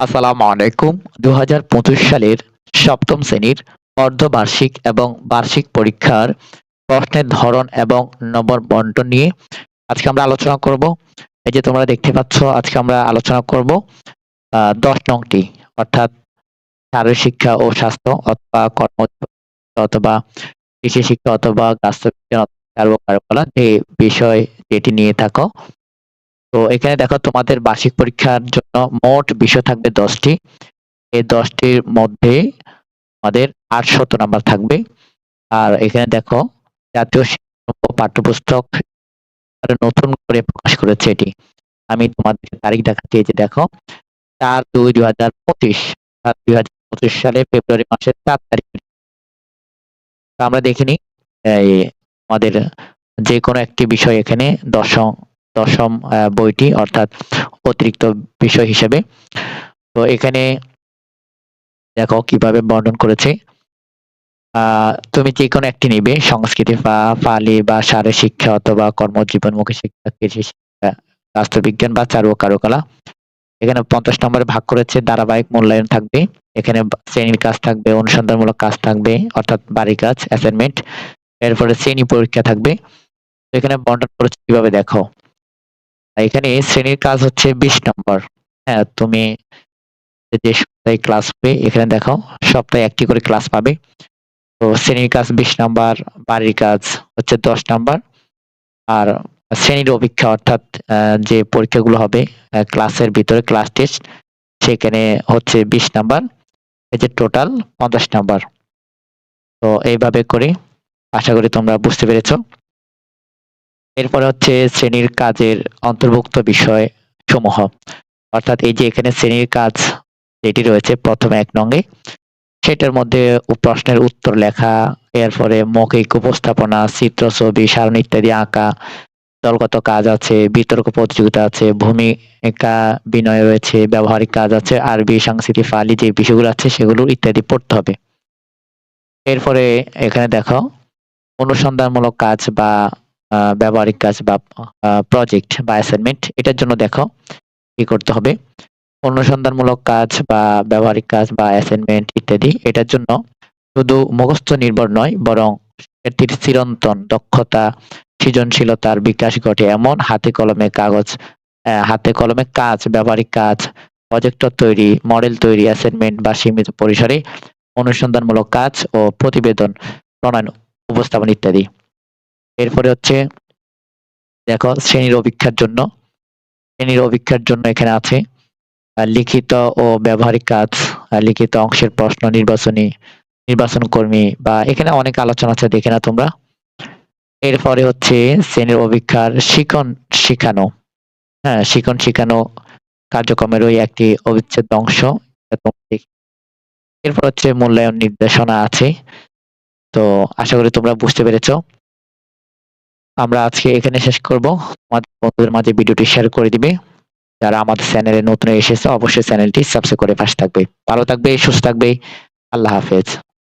আসসালামু আলাইকুম। দু হাজার পঁচিশ সালের সপ্তম শ্রেণির অর্ধবার্ষিক এবং বার্ষিক পরীক্ষার প্রশ্নের ধরন এবং নম্বর বন্টন নিয়ে আজকে আমরা আলোচনা করব। এই যে তোমরা দেখতে পাচ্ছ, আজকে আমরা আলোচনা করব দশ নংটি অর্থাৎ শারীরিক শিক্ষা ও স্বাস্থ্য অথবা কর্ম অথবা কৃষি শিক্ষা অথবা অথবা কার্যকলাপ যে বিষয় যেটি নিয়ে থাকো। তো এখানে দেখো তোমাদের বার্ষিক পরীক্ষার জন্য মোট বিষয় থাকবে দশটি। এই দশটির মধ্যে আমাদের আটশত নাম্বার থাকবে। আর এখানে দেখো জাতীয় পাঠ্যপুস্তক নতুন করে প্রকাশ করেছে এটি। আমি তোমাদের তারিখ দেখাচ্ছি যে দেখো। চার দুই দুই হাজার পঁচিশ দুই হাজার পঁচিশ সালে ফেব্রুয়ারি মাসের চার তারিখ। আমরা দেখে নিই, এই আমাদের যে কোনো একটি বিষয় এখানে দশম দশম বইটি অর্থাৎ অতিরিক্ত বিষয় হিসেবে। তো এখানে দেখো কীভাবে বর্ণন করেছে। তুমি যে কোনো একটি নিবে, সংস্কৃতি বা পালি বা শারীরিক শিক্ষা অথবা কর্মজীবনমুখী শিক্ষা, কৃষি শিক্ষা রাষ্ট্রবিজ্ঞান বা চারু কারুকলা। এখানে পঞ্চাশ নম্বরে ভাগ করেছে, ধারাবাহিক মূল্যায়ন থাকবে। এখানে শ্রেণির কাজ থাকবে, অনুসন্ধানমূলক কাজ থাকবে, অর্থাৎ বাড়ি কাজ অ্যাসাইনমেন্ট এরপরে শ্রেণি পরীক্ষা থাকবে। এখানে বন্টন করেছে কীভাবে দেখো। এখানে শ্রেণির কাজ হচ্ছে বিশ নম্বর। হ্যাঁ তুমি যে সপ্তাহে ক্লাস হবে এখানে দেখো সপ্তাহে একটি করে ক্লাস পাবে। তো শ্রেণির কাজ বিশ নাম্বার, বাড়ির কাজ হচ্ছে দশ নাম্বার। আর শ্রেণির অপেক্ষা অর্থাৎ যে পরীক্ষাগুলো হবে ক্লাসের ভিতরে ক্লাস টেস্ট সেখানে হচ্ছে বিশ নাম্বার। এই যে টোটাল পঞ্চাশ নাম্বার। তো এইভাবে করে আশা করি তোমরা বুঝতে পেরেছ। এরপরে হচ্ছে শ্রেণির কাজের অন্তর্ভুক্ত বিষয় সমূহ। অর্থাৎ এই যে এখানে শ্রেণির কাজ যেটি রয়েছে প্রথমে এক নঙ্গে সেটার মধ্যে প্রশ্নের উত্তর লেখা, এরপরে মৌখিক উপস্থাপনা, চিত্র ছবি, সারণ ইত্যাদি আঁকা, দলগত কাজ আছে, বিতর্ক প্রতিযোগিতা আছে ভূমিকা বিনয় রয়েছে, ব্যবহারিক কাজ আছে, আরবি, সাংস্কৃতিক, ফালি যে বিষয়গুলো আছে সেগুলো ইত্যাদি পড়তে হবে। এরপরে এখানে দেখো, অনুসন্ধানমূলক কাজ বা ব্যবহারিক কাজ বা প্রজেক্ট বা অ্যাসাইনমেন্ট এটার জন্য দেখো কি করতে হবে। অনুসন্ধানমূলক কাজ বা ব্যবহারিক কাজ বা অ্যাসাইনমেন্ট ইত্যাদি, এটার জন্য শুধু মুখস্থ নির্ভর নয়, বরং এটির চিরন্তন দক্ষতা, সৃজনশীলতার বিকাশ ঘটে। এমন হাতে কলমে কাগজ হাতে কলমে কাজ, ব্যবহারিক কাজ প্রজেক্টর তৈরি মডেল তৈরি অ্যাসাইনমেন্ট বা সীমিত পরিসরে অনুসন্ধানমূলক কাজ ও প্রতিবেদন, প্রণয়ন, উপস্থাপন ইত্যাদি। এরপরে হচ্ছে, দেখো, শ্রেণির অভিক্ষার জন্য। শ্রেণির অভিক্ষার জন্য এখানে আছে লিখিত ও ব্যবহারিক কাজ লিখিত অংশের প্রশ্ন, নির্বাচনী, নির্বাচন কর্মী বা এখানে অনেক আলোচনা আছে, দেখে না তোমরা। এরপরে হচ্ছে শ্রেণির অভিক্ষার শিখন শিখানো। হ্যাঁ শিখন শিখানো কার্যক্রমেরই একটি অবিচ্ছেদ্য অংশ এরপর হচ্ছে মূল্যায়ন নির্দেশনা আছে। তো আশা করি তোমরা বুঝতে পেরেছ। আমরা আজকে এখানে শেষ করব। আমাদের বন্ধুদের মাঝে ভিডিওটি শেয়ার করে দিবে। যারা আমাদের চ্যানেলে নতুন এসেছে, অবশ্যই চ্যানেলটি সাবস্ক্রাইব করে পাশে থাকবে। ভালো থাকবে, সুস্থ থাকবে। আল্লাহ হাফেজ।